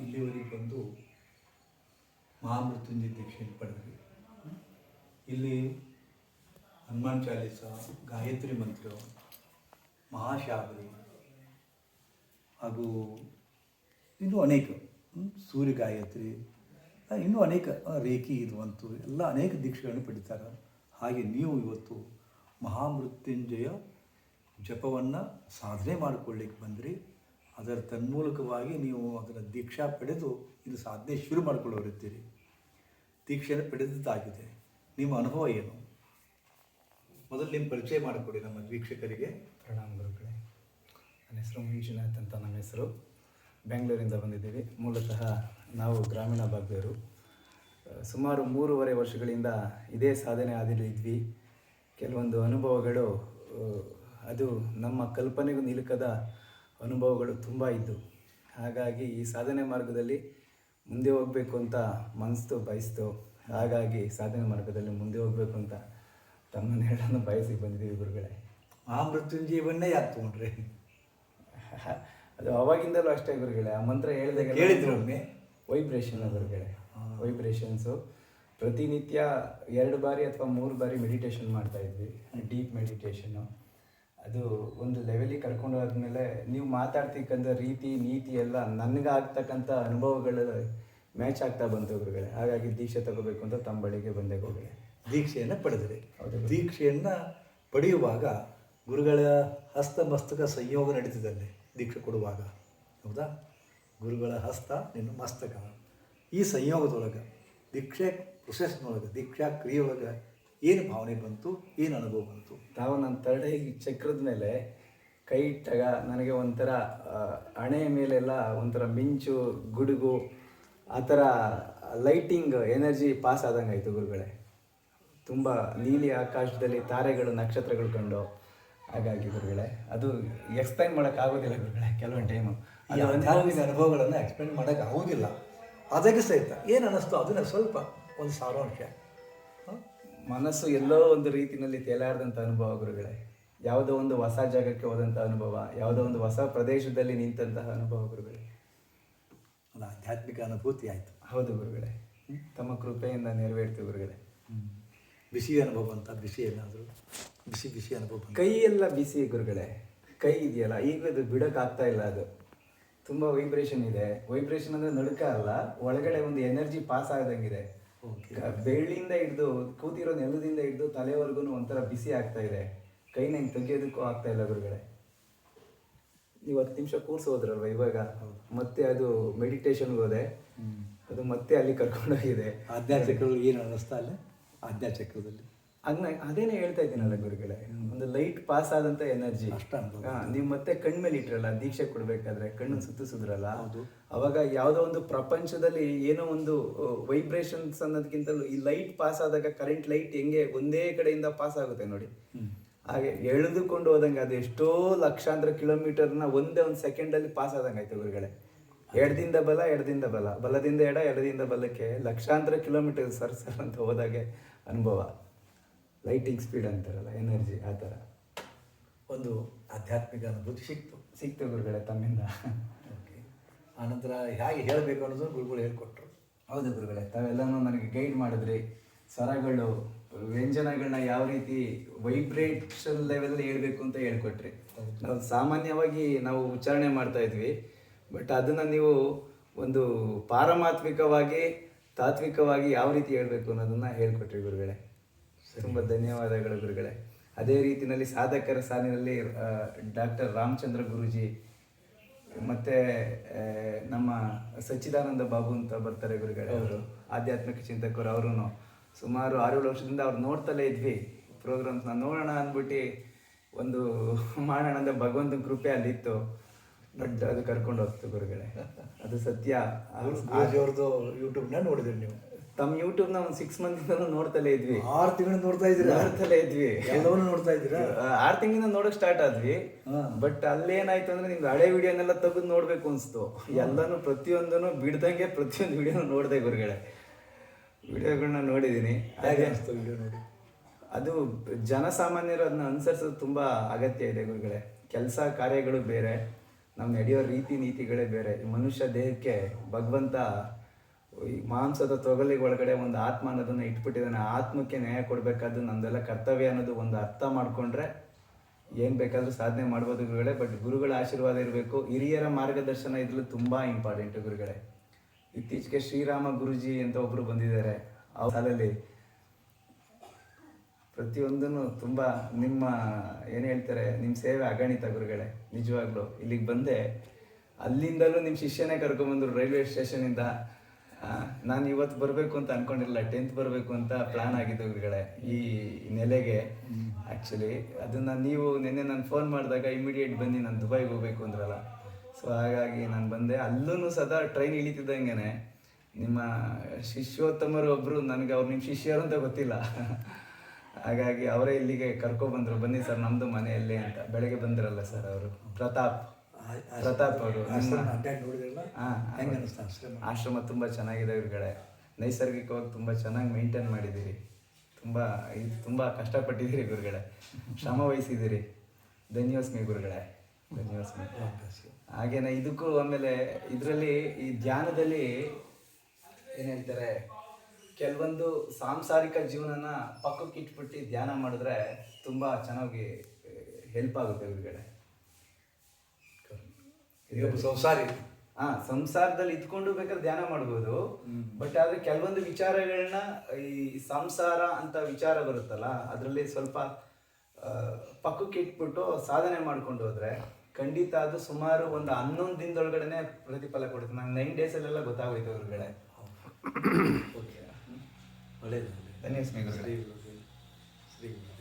ಇಲ್ಲಿವರೆಗೆ ಬಂದು ಮಹಾಮೃತ್ಯುಂಜಯ ದೀಕ್ಷೆಯನ್ನು ಪಡೆದ್ವಿ. ಇಲ್ಲಿ ಹನುಮಾನ್ ಚಾಲೀಸ, ಗಾಯತ್ರಿ ಮಂತ್ರ, ಮಹಾಶಾಬರಿ ಹಾಗೂ ಇನ್ನೂ ಅನೇಕ ಸೂರ್ಯ ಗಾಯತ್ರಿ ಇನ್ನೂ ಅನೇಕ ರೇಖಿ ಇದು ಅಂತು ಎಲ್ಲ ಅನೇಕ ದೀಕ್ಷೆಗಳನ್ನು ಪಡಿತಾರೆ. ಹಾಗೆ ನೀವು ಇವತ್ತು ಮಹಾಮೃತ್ಯುಂಜಯ ಜಪವನ್ನು ಸಾಧನೆ ಮಾಡಿಕೊಳ್ಳಿಕ್ಕೆ ಬಂದ್ರಿ. ಅದರ ತನ್ಮೂಲಕವಾಗಿ ನೀವು ಅದರ ದೀಕ್ಷಾ ಪಡೆದು ಇದು ಸಾಧನೆ ಶುರು ಮಾಡಿಕೊಳ್ಳೋರಿದ್ದೀರಿ ದೀಕ್ಷೆಯನ್ನು ಪಡೆದದ್ದಾಗಿದೆ. ನಿಮ್ಮ ಅನುಭವ ಏನು? ಮೊದಲು ನಿಮ್ಮ ಪರಿಚಯ ಮಾಡಿಕೊಡಿ ನಮ್ಮ ವೀಕ್ಷಕರಿಗೆ. ಪ್ರಣಾಮ ಗುರುಗಳೇ. ನನ್ನ ಹೆಸರು ಮಂಜುನಾಥ್ ಅಂತ ನಮ್ಮ ಹೆಸರು. ಬೆಂಗಳೂರಿಂದ ಬಂದಿದ್ದೀವಿ. ಮೂಲತಃ ನಾವು ಗ್ರಾಮೀಣ ಭಾಗದವರು. ಸುಮಾರು ಮೂರುವರೆ ವರ್ಷಗಳಿಂದ ಇದೇ ಸಾಧನೆ ಹಾದಿಲಿ ಇದ್ವಿ. ಕೆಲವೊಂದು ಅನುಭವಗಳು ಅದು ನಮ್ಮ ಕಲ್ಪನೆಗೂ ನಿಲುಕದ ಅನುಭವಗಳು ತುಂಬ ಇದ್ದು. ಹಾಗಾಗಿ ಈ ಸಾಧನೆ ಮಾರ್ಗದಲ್ಲಿ ಮುಂದೆ ಹೋಗಬೇಕು ಅಂತ ಮನಸ್ತು ಬಯಸ್ತು. ಹಾಗಾಗಿ ಸಾಧನೆ ಮಾರ್ಗದಲ್ಲಿ ಮುಂದೆ ಹೋಗಬೇಕು ಅಂತ ತಮ್ಮನ್ನು ಹೇಳನ್ನು ಬಯಸಿ ಬಂದಿದ್ದೀವಿ ಗುರುಗಳೇ. ಮಹಾಮೃತ್ಯುಂಜಯವನ್ನೇ ಯಾಕೆ ತೊಗೊಂಡ್ರಿ? ಅದು ಅವಾಗಿಂದಲೂ ಅಷ್ಟೇ ಗುರುಗಳೇ. ಆ ಮಂತ್ರ ಹೇಳಿದಾಗ ಹೇಳಿದ್ರು ಒಮ್ಮೆ? ವೈಬ್ರೇಷನ್ ಗುರುಗಳೇ. ವೈಬ್ರೇಷನ್ಸು ಪ್ರತಿನಿತ್ಯ ಎರಡು ಬಾರಿ ಅಥವಾ ಮೂರು ಬಾರಿ ಮೆಡಿಟೇಷನ್ ಮಾಡ್ತಾ ಇದ್ವಿ. ಡೀಪ್ ಮೆಡಿಟೇಷನ್ನು ಅದು ಒಂದು ಲೆವೆಲಿಗೆ ಕರ್ಕೊಂಡು ಹೋದ್ಮೇಲೆ ನೀವು ಮಾತಾಡ್ತಿಕ್ಕಂಥ ರೀತಿ ನೀತಿ ಎಲ್ಲ ನನಗೆ ಆಗ್ತಕ್ಕಂಥ ಅನುಭವಗಳು ಮ್ಯಾಚ್ ಆಗ್ತಾ ಬಂತು ಗುರುಗಳೇ. ಹಾಗಾಗಿ ದೀಕ್ಷೆ ತಗೋಬೇಕು ಅಂತ ತಮ್ಮ ಬಳಿಗೆ ಬಂದೆ ಗುರುಗಳೇ. ದೀಕ್ಷೆಯನ್ನು ಪಡೆದಿದೆ. ಹೌದು. ದೀಕ್ಷೆಯನ್ನು ಪಡೆಯುವಾಗ ಗುರುಗಳ ಹಸ್ತ ಮಸ್ತಕ ಸಂಯೋಗ ನಡೀತದಲ್ಲಿ ದೀಕ್ಷೆ ಕೊಡುವಾಗ. ಹೌದಾ? ಗುರುಗಳ ಹಸ್ತ ನಿನ್ನ ಮಸ್ತಕ. ಈ ಸಂಯೋಗದೊಳಗೆ ದೀಕ್ಷೆ ಪ್ರೊಸೆಸ್ನೊಳಗೆ ದೀಕ್ಷಾ ಕ್ರಿಯೆಯೊಳಗೆ ಏನು ಭಾವನೆ ಬಂತು? ಏನು ಅನುಭವ ಬಂತು? ತಾವು ನನ್ನ ತರಡೆ ಚಕ್ರದ ಮೇಲೆ ಕೈ ಇಟ್ಟಾಗ ನನಗೆ ಒಂಥರ ಹಣೆಯ ಮೇಲೆಲ್ಲ ಒಂಥರ ಮಿಂಚು ಗುಡುಗು ಆ ಥರ ಲೈಟಿಂಗ್ ಎನರ್ಜಿ ಪಾಸ್ ಆದಂಗೆ ಆಯಿತು ಗುರುಗಳೇ. ತುಂಬ ನೀಲಿ ಆಕಾಶದಲ್ಲಿ ತಾರೆಗಳು ನಕ್ಷತ್ರಗಳು ಕಂಡು ಹಾಗಾಗಿ ಗುರುಗಳೇ ಅದು ಎಕ್ಸ್ಪ್ಲೈನ್ ಮಾಡೋಕ್ಕಾಗೋದಿಲ್ಲ ಗುರುಗಳೇ ಕೆಲವೊಂದು ಟೈಮು ಈ ಅನುಭವಗಳನ್ನು ಎಕ್ಸ್ಪ್ಲೈನ್ ಮಾಡೋಕ್ಕೆ ಆಗೋದಿಲ್ಲ. ಅದಕ್ಕೆ ಸಹಿತ ಏನು ಅನ್ನಿಸ್ತು? ಅದನ್ನ ಸ್ವಲ್ಪ ಒಂದು ಸಾರಾಂಶ? ಮನಸ್ಸು ಎಲ್ಲೋ ಒಂದು ರೀತಿಯಲ್ಲಿ ತೇಲಾರದಂಥ ಅನುಭವ ಗುರುಗಳೇ. ಯಾವುದೋ ಒಂದು ಹೊಸ ಜಾಗಕ್ಕೆ ಹೋದಂಥ ಅನುಭವ ಯಾವುದೋ ಒಂದು ಹೊಸ ಪ್ರದೇಶದಲ್ಲಿ ನಿಂತಹ ಅನುಭವ ಗುರುಗಳೇ. ಒಂದು ಆಧ್ಯಾತ್ಮಿಕ ಅನುಭೂತಿ ಆಯಿತು. ಹೌದು ಗುರುಗಳೇ. ತಮ್ಮ ಕೃಪೆಯಿಂದ ನೆರವೇರ್ತೀವಿ ಗುರುಗಳೇ. ಬಿಸಿ ಅನುಭವ ಅಂತ ಬಿಸಿ ಏನಾದರೂ? ಬಿಸಿ ಬಿಸಿ ಅನುಭವ. ಕೈ ಎಲ್ಲ ಬಿಸಿ ಗುರುಗಳೇ. ಕೈ ಇದೆಯಲ್ಲ ಈಗ ಅದು ಬಿಡೋಕ್ಕಾಗ್ತಾ ಇಲ್ಲ ಅದು. ತುಂಬ ವೈಬ್ರೇಷನ್ ಇದೆ. ವೈಬ್ರೇಷನ್ ಅಂದರೆ ನಡುಕ ಅಲ್ಲ ಒಳಗಡೆ ಒಂದು ಎನರ್ಜಿ ಪಾಸ್ ಆದಂಗಿದೆ. ಬೆಳ್ಳಿಯಿಂದ ಹಿಡಿದು ಕೂತಿರೋ ನೆಲದಿಂದ ಹಿಡಿದು ತಲೆವರೆಗೂ ಒಂಥರ ಬಿಸಿ ಆಗ್ತಾ ಇದೆ. ಕೈ ನಂಗೆ ತೆಗಿಯೋದಕ್ಕೂ ಆಗ್ತಾ ಇಲ್ಲ ಗುರುಗಳೇ. ನೀವು ಹತ್ತು ನಿಮಿಷ ಕೂರ್ಸೋದ್ರಲ್ವ ಇವಾಗ? ಮತ್ತೆ ಅದು ಮೆಡಿಟೇಷನ್ಗೆ ಹೋದೆ. ಅದು ಮತ್ತೆ ಅಲ್ಲಿ ಕರ್ಕೊಂಡೋಗಿದೆ. ಆಧ್ಯಾತ್ಮಿಕಗಳು ಏನು ಅನ್ನಿಸ್ತಾ ಇಲ್ಲ? ಆಧ್ಯಾತ್ಮಿಕದಲ್ಲಿ. ಅದ್ನ ಅದೇನೇ ಹೇಳ್ತಾ ಇದ್ದೀನಲ್ಲ ಗುರುಗಳೇ ಒಂದು ಲೈಟ್ ಪಾಸ್ ಆದಂತ ಎನರ್ಜಿ ನೀವು ಮತ್ತೆ ಕಣ್ಮೇಲೆ ಇಟ್ರಲ್ಲ ದೀಕ್ಷೆ ಕೊಡ್ಬೇಕಾದ್ರೆ ಕಣ್ಣು ಸುತ್ತಿಸಿದ್ರಲ್ಲ ಸುದ್ರಲ್ಲ ಅವಾಗ ಯಾವುದೋ ಒಂದು ಪ್ರಪಂಚದಲ್ಲಿ ಏನೋ ಒಂದು ವೈಬ್ರೇಷನ್ಸ್ ಅನ್ನೋದಕ್ಕಿಂತಲೂ ಈ ಲೈಟ್ ಪಾಸ್ ಆದಾಗ ಕರೆಂಟ್ ಲೈಟ್ ಹೆಂಗೆ ಒಂದೇ ಕಡೆಯಿಂದ ಪಾಸ್ ಆಗುತ್ತೆ ನೋಡಿ. ಹಾಗೆ ಎಳೆದುಕೊಂಡು ಹೋದಂಗೆ ಅದು ಎಷ್ಟೋ ಲಕ್ಷಾಂತರ ಕಿಲೋಮೀಟರ್ನ ಒಂದೇ ಒಂದು ಸೆಕೆಂಡಲ್ಲಿ ಪಾಸ್ ಆದಂಗೆ ಆಯ್ತು ಗುರುಗಳೇ. ಎಡದಿಂದ ಬಲ ಎಡದಿಂದ ಬಲ. ಬಲದಿಂದ ಎಡ ಎಡದಿಂದ ಬಲಕ್ಕೆ ಲಕ್ಷಾಂತರ ಕಿಲೋಮೀಟರ್ ಸರ್ ಸರ್ ಅಂತ ಹೋದಾಗೆ ಅನುಭವ. ಲೈಟಿಂಗ್ ಸ್ಪೀಡ್ ಅಂತಾರಲ್ಲ ಎನರ್ಜಿ ಆ ಥರ. ಒಂದು ಆಧ್ಯಾತ್ಮಿಕ ಅನುಭೂತಿ ಸಿಕ್ತು. ಸಿಕ್ತು ಗುರುಗಳೇ ತಮ್ಮಿಂದ. ಓಕೆ ಆನಂತರ ಹೇಗೆ ಹೇಳಬೇಕು ಅನ್ನೋದು ಗುರುಗಳು ಹೇಳ್ಕೊಟ್ರು. ಹೌದು ಗುರುಗಳೇ ತಾವೆಲ್ಲನೂ ನನಗೆ ಗೈಡ್ ಮಾಡಿದ್ರಿ. ಸ್ವರಗಳು ವ್ಯಂಜನಗಳನ್ನ ಯಾವ ರೀತಿ ವೈಬ್ರೇಷನ್ ಲೆವೆಲ್ ಹೇಳ್ಬೇಕು ಅಂತ ಹೇಳ್ಕೊಟ್ರಿ. ನಾವು ಸಾಮಾನ್ಯವಾಗಿ ನಾವು ಉಚ್ಚಾರಣೆ ಮಾಡ್ತಾ ಇದ್ವಿ ಬಟ್ ಅದನ್ನು ನೀವು ಒಂದು ಪಾರಮಾತ್ಮಿಕವಾಗಿ ತಾತ್ವಿಕವಾಗಿ ಯಾವ ರೀತಿ ಹೇಳಬೇಕು ಅನ್ನೋದನ್ನು ಹೇಳ್ಕೊಟ್ರಿ ಗುರುಗಳೇ. ತುಂಬ ಧನ್ಯವಾದಗಳು ಗುರುಗಳೇ. ಅದೇ ರೀತಿಯಲ್ಲಿ ಸಾಧಕರ ಸಾಲಿನಲ್ಲಿ ಡಾಕ್ಟರ್ ರಾಮಚಂದ್ರ ಗುರುಜಿ ಮತ್ತೆ ನಮ್ಮ ಸಚ್ಚಿದಾನಂದ ಬಾಬು ಅಂತ ಬರ್ತಾರೆ ಗುರುಗಳೇ ಅವರು. ಆಧ್ಯಾತ್ಮಿಕ ಚಿಂತಕರು ಅವರು ಸುಮಾರು ಆರೇಳು ವರ್ಷದಿಂದ ಅವ್ರು ನೋಡ್ತಲೇ ಇದ್ವಿ ಪ್ರೋಗ್ರಾಮ್ಸ್ನ. ನೋಡೋಣ ಅಂದ್ಬಿಟ್ಟು ಒಂದು ಮಾಡೋಣ ಅಂದ್ರೆ ಭಗವಂತನ ಕೃಪೆ ಅಲ್ಲಿತ್ತು. ಬಟ್ ಅದು ಕರ್ಕೊಂಡು ಹೋಗ್ತು ಗುರುಗಳೇ. ಅದು ಸತ್ಯ. ಯೂಟ್ಯೂಬ್ನ ನೋಡಿದ್ರಿ ನೀವು? ತಮ್ಮ ನ ಒಂದು ಸಿಕ್ಸ್ ಇಂದ ನೋಡ್ತಲೇ ಇದ್ವಿ. ಆರು ತಿಂಗಳು ನೋಡ್ತಾ ಇದ್ದೀರಾ? ನೋಡ್ತಲೇ ಇದ್ವಿ. ಎಲ್ಲವನ್ನೂ ನೋಡ್ತಾ ಇದ್ದೀರಾ? ಆರು ತಿಂಗಳಿಂದ ನೋಡಕ್ ಸ್ಟಾರ್ಟ್ ಆದ್ವಿ. ಬಟ್ ಬಟ್ ಅಲ್ಲೇನಾಯ್ತು ಅಂದ್ರೆ ನಿಮ್ಗೆ ಹಳೆ ವಿಡಿಯೋನೆಲ್ಲ ತೆಗೆದು ನೋಡ್ಬೇಕು ಅನ್ಸ್ತು. ಎಲ್ಲಾನು ಪ್ರತಿಯೊಂದನ್ನು ಬಿಡ್ದಂಗೆ ಪ್ರತಿಯೊಂದು ವಿಡಿಯೋ ನೋಡ್ದೆ ಗುರುಗಳೇ. ವಿಡಿಯೋಗಳನ್ನ ನೋಡಿದೀನಿ. ಹಾಗೆ ಅನಿಸ್ತು ವಿಡಿಯೋ ನೋಡಿ? ಅದು ಜನಸಾಮಾನ್ಯರು ಅದನ್ನ ಅನುಸರಿಸೋದು ತುಂಬಾ ಅಗತ್ಯ ಇದೆ ಗುರುಗಳೇ. ಕೆಲಸ ಕಾರ್ಯಗಳು ಬೇರೆ. ನಮ್ಮ ನಡೆಯೋ ರೀತಿ ನೀತಿಗಳೇ ಬೇರೆ. ಮನುಷ್ಯ ದೇಹಕ್ಕೆ ಭಗವಂತ ಈ ಮಾಂಸದ ತೊಗಲಿಗೆ ಒಳಗಡೆ ಒಂದು ಆತ್ಮ ಅನ್ನೋದನ್ನ ಇಟ್ಬಿಟ್ಟಿದ್ದಾನೆ. ಆತ್ಮಕ್ಕೆ ನ್ಯಾಯ ಕೊಡಬೇಕಾದ್ದು ನಮ್ದೆಲ್ಲ ಕರ್ತವ್ಯ ಅನ್ನೋದು ಒಂದು ಅರ್ಥ ಮಾಡ್ಕೊಂಡ್ರೆ ಏನು ಬೇಕಾದರೂ ಸಾಧನೆ ಮಾಡ್ಬೋದು ಗುರುಗಳೇ. ಬಟ್ ಗುರುಗಳ ಆಶೀರ್ವಾದ ಇರಬೇಕು. ಹಿರಿಯರ ಮಾರ್ಗದರ್ಶನ ಇದ್ರಲ್ಲಿ ತುಂಬ ಇಂಪಾರ್ಟೆಂಟ್ ಗುರುಗಳೇ. ಇತ್ತೀಚೆಗೆ ಶ್ರೀರಾಮ ಗುರುಜಿ ಅಂತ ಒಬ್ಬರು ಬಂದಿದ್ದಾರೆ. ಆ ಸಾಲಲ್ಲಿ ಪ್ರತಿಯೊಂದನ್ನು ತುಂಬ ನಿಮ್ಮ, ಏನು ಹೇಳ್ತಾರೆ ನಿಮ್ಮ ಸೇವೆ ಅಗಣಿತ ಗುರುಗಳೇ. ನಿಜವಾಗ್ಲೂ ಇಲ್ಲಿಗೆ ಬಂದೆ. ಅಲ್ಲಿಂದಲೂ ನಿಮ್ಮ ಶಿಷ್ಯನೇ ಕರ್ಕೊಂಬಂದ್ರು ರೈಲ್ವೆ ಸ್ಟೇಷನಿಂದ ನಾನು ಇವತ್ತು ಬರಬೇಕು ಅಂತ ಅನ್ಕೊಂಡಿಲ್ಲ. ಟೆಂತ್ ಬರಬೇಕು ಅಂತ ಪ್ಲಾನ್ ಆಗಿದ್ದು ಗುರುಗಳೇ, ಈ ನೆಲೆಗೆ. ಆ್ಯಕ್ಚುಲಿ ಅದನ್ನು ನೀವು ನಿನ್ನೆ ನಾನು ಫೋನ್ ಮಾಡಿದಾಗ ಇಮಿಡಿಯೇಟ್ ಬನ್ನಿ, ನಾನು ದುಬೈಗೆ ಹೋಗ್ಬೇಕು ಅಂದ್ರಲ್ಲ. ಸೊ ಹಾಗಾಗಿ ನಾನು ಬಂದೆ. ಅಲ್ಲೂ ಸದಾ ಟ್ರೈನ್ ಇಳಿತಿದ್ದಂಗೆ ನಿಮ್ಮ ಶಿಷ್ಯೋತ್ತಮರು ಒಬ್ಬರು ನನಗೆ ಅವ್ರು ನಿಮ್ಮ ಶಿಷ್ಯರು ಅಂತ ಗೊತ್ತಿಲ್ಲ. ಹಾಗಾಗಿ ಅವರೇ ಇಲ್ಲಿಗೆ ಕರ್ಕೊಬಂದರು ಬನ್ನಿ ಸರ್ ನಮ್ಮದು ಮನೆಯಲ್ಲೇ ಅಂತ. ಬೆಳಗ್ಗೆ ಬಂದಿರಲ್ಲ ಸರ್ ಅವರು. ಪ್ರತಾಪ್. ಪ್ರತಾಪ್ ಅವರು ಆಶ್ರಮ. ತುಂಬ ಚೆನ್ನಾಗಿದೆ ಇವ್ರುಗಳೇ ನೈಸರ್ಗಿಕವಾಗಿ ತುಂಬ ಚೆನ್ನಾಗಿ ಮೇಂಟೈನ್ ಮಾಡಿದ್ದೀರಿ. ತುಂಬ ಇದು ತುಂಬ ಕಷ್ಟಪಟ್ಟಿದ್ದೀರಿ ಗುರುಗಳೆ. ಶ್ರಮ ವಹಿಸಿದ್ದೀರಿ. ಧನ್ಯೋಸ್ಮಿ ಗುರುಗಳೇ. ಧನ್ಯೋಸ್ಮಿ. ಹಾಗೇನೆ ಇದಕ್ಕೂ ಆಮೇಲೆ ಇದರಲ್ಲಿ ಈ ಧ್ಯಾನದಲ್ಲಿ ಏನು ಹೇಳ್ತಾರೆ ಕೆಲವೊಂದು ಸಾಂಸಾರಿಕ ಜೀವನನ ಪಕ್ಕಕ್ಕೆ ಇಟ್ಬಿಟ್ಟು ಧ್ಯಾನ ಮಾಡಿದ್ರೆ ತುಂಬ ಚೆನ್ನಾಗಿ ಹೆಲ್ಪ್ ಆಗುತ್ತೆ ಗುರುಗಳೇ. ಈಗ ಸಂಸಾರಿ. ಹಾ ಸಂಸಾರದಲ್ಲಿ ಇದ್ಕೊಂಡು ಬೇಕಾದ್ರೆ ಧ್ಯಾನ ಮಾಡ್ಬೋದು. ಬಟ್ ಆದ್ರೆ ಕೆಲವೊಂದು ವಿಚಾರಗಳನ್ನ ಈ ಸಂಸಾರ ಅಂತ ವಿಚಾರ ಬರುತ್ತಲ್ಲ ಅದರಲ್ಲಿ ಸ್ವಲ್ಪ ಆ, ಪಕ್ಕಕ್ಕೆ ಇಟ್ಬಿಟ್ಟು ಸಾಧನೆ ಮಾಡ್ಕೊಂಡು ಹೋದ್ರೆ ಖಂಡಿತ ಅದು ಸುಮಾರು ಒಂದು ಹನ್ನೊಂದು ದಿನದೊಳಗಡೆನೆ ಪ್ರತಿಫಲ ಕೊಡುತ್ತೆ. ನಂಗೆ ನೈನ್ ಡೇಸಲ್ಲೆಲ್ಲ ಗೊತ್ತಾಗೋಯ್ತು ಅವ್ರಗಡೆ ಓಕೆ ಒಳ್ಳೇದು. ಸ್ನೇಹಿತರೆ. ಗುರು